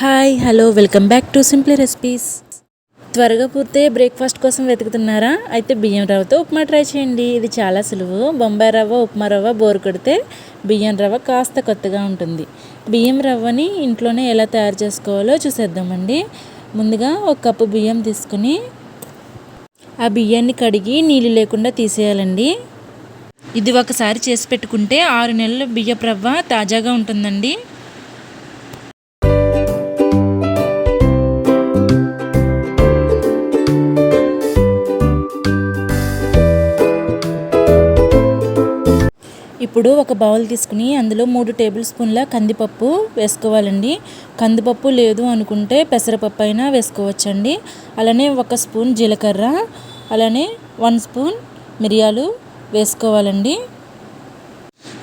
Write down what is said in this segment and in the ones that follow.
Hi hello welcome back to simply recipes. త్వరగా పూర్తయ్యే breakfast కోసం వెతుకుతున్నారా? అయితే బియ్యం రవ్వతో ఉప్మా ట్రై చేయండి. ఇది చాలా సులువు. బొంబాయి రవ్వ ఉప్మా రవ్వ బోరు కొడితే బియ్యం రవ్వ కాస్త కొత్తగా ఉంటుంది. బియ్యం రవ్వని ఇంట్లోనే ఎలా తయారు చేసుకోవాలో చూసేద్దామండి. ముందుగా ఒక కప్పు బియ్యం తీసుకుని ఆ బియ్యాన్ని కడిగి నీళ్ళు లేకుండా తీసేయాలండి. ఇది ఒకసారి చేసి పెట్టుకుంటే ఆరు నెలలు బియ్యపు రవ్వ తాజాగా ఉంటుందండి. ఇప్పుడు ఒక బౌల్ తీసుకుని అందులో మూడు టేబుల్ స్పూన్ల కందిపప్పు వేసుకోవాలండి. కందిపప్పు లేదు అనుకుంటే పెసరపప్పు అయినా వేసుకోవచ్చండి. అలానే ఒక స్పూన్ జీలకర్ర అలానే వన్ స్పూన్ మిరియాలు వేసుకోవాలండి.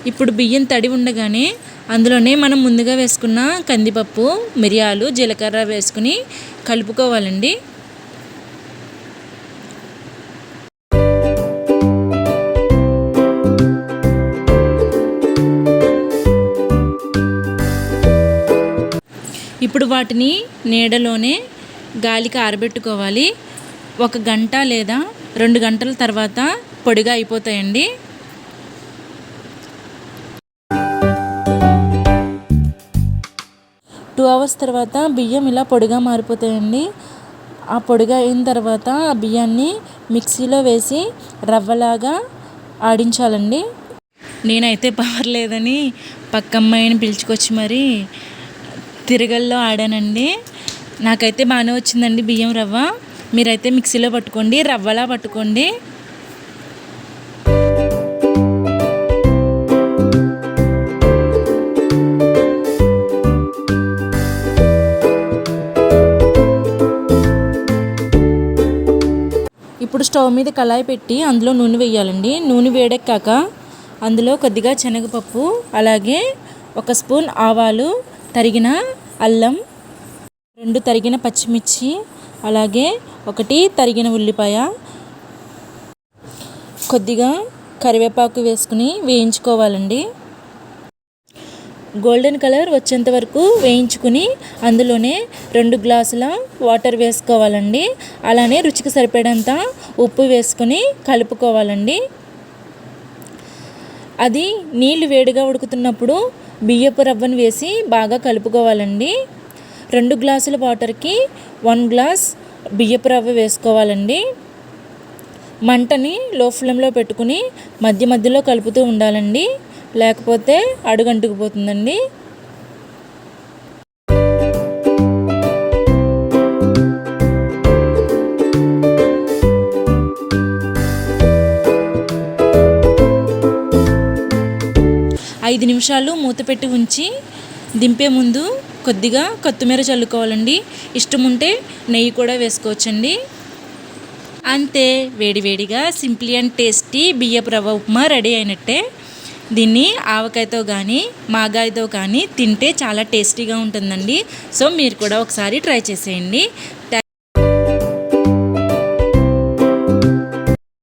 ఇప్పుడు బియ్యం తడి ఉండగానే అందులోనే మనం ముందుగా వేసుకున్న కందిపప్పు మిరియాలు జీలకర్ర వేసుకుని కలుపుకోవాలండి. ఇప్పుడు వాటిని నీడలోనే గాలికి ఆరబెట్టుకోవాలి. ఒక గంట లేదా రెండు గంటల తర్వాత పొడిగా అయిపోతాయండి. టూ అవర్స్ తర్వాత బియ్యం ఇలా పొడిగా మారిపోతాయండి. ఆ పొడిగా అయిన తర్వాత ఆ బియ్యాన్ని మిక్సీలో వేసి రవ్వలాగా ఆడించాలండి. నేనైతే పవర్ లేదని పక్క అమ్మాయిని పిలుచుకొచ్చి మరి తిరగల్లో ఆడానండి. నాకైతే బాగానే వచ్చిందండి బియ్యం రవ్వ. మీరైతే మిక్సీలో పట్టుకోండి రవ్వలా పట్టుకోండి. ఇప్పుడు స్టవ్ మీద కళాయి పెట్టి అందులో నూనె వేయాలండి. నూనె వేడెక్కాక అందులో కొద్దిగా శనగపప్పు అలాగే ఒక స్పూన్ ఆవాలు తరిగిన అల్లం రెండు తరిగిన పచ్చిమిర్చి అలాగే ఒకటి తరిగిన ఉల్లిపాయ. కొద్దిగా కరివేపాకు వేసుకుని వేయించుకోవాలండి. గోల్డెన్ కలర్ వచ్చేంత వరకు వేయించుకుని అందులోనే రెండు గ్లాసుల వాటర్ వేసుకోవాలండి. అలానే రుచికి సరిపడేంత ఉప్పు వేసుకొని కలుపుకోవాలండి. అది నీళ్ళు వేడిగా ఉడుకుతున్నప్పుడు బియ్యపు రవ్వను వేసి బాగా కలుపుకోవాలండి. రెండు గ్లాసుల వాటర్కి వన్ గ్లాస్ బియ్యపు రవ్వ వేసుకోవాలండి. మంటని లో ఫ్లేమ్లో పెట్టుకుని మధ్య మధ్యలో కలుపుతూ ఉండాలండి. లేకపోతే అడుగంటుకుపోతుందండి. ఐదు నిమిషాలు మూత పెట్టి ఉంచి దింపే ముందు కొద్దిగా కొత్తిమీర చల్లుకోవాలండి. ఇష్టం ఉంటే నెయ్యి కూడా వేసుకోవచ్చండి. అంతే వేడివేడిగా సింప్లీ అండ్ టేస్టీ బియ్యపు రవ్వ ఉప్మా రెడీ అయినట్టే. దీన్ని ఆవకాయతో కానీ మాగాయతో కానీ తింటే చాలా టేస్టీగా ఉంటుందండి. సో మీరు కూడా ఒకసారి ట్రై చేసేయండి.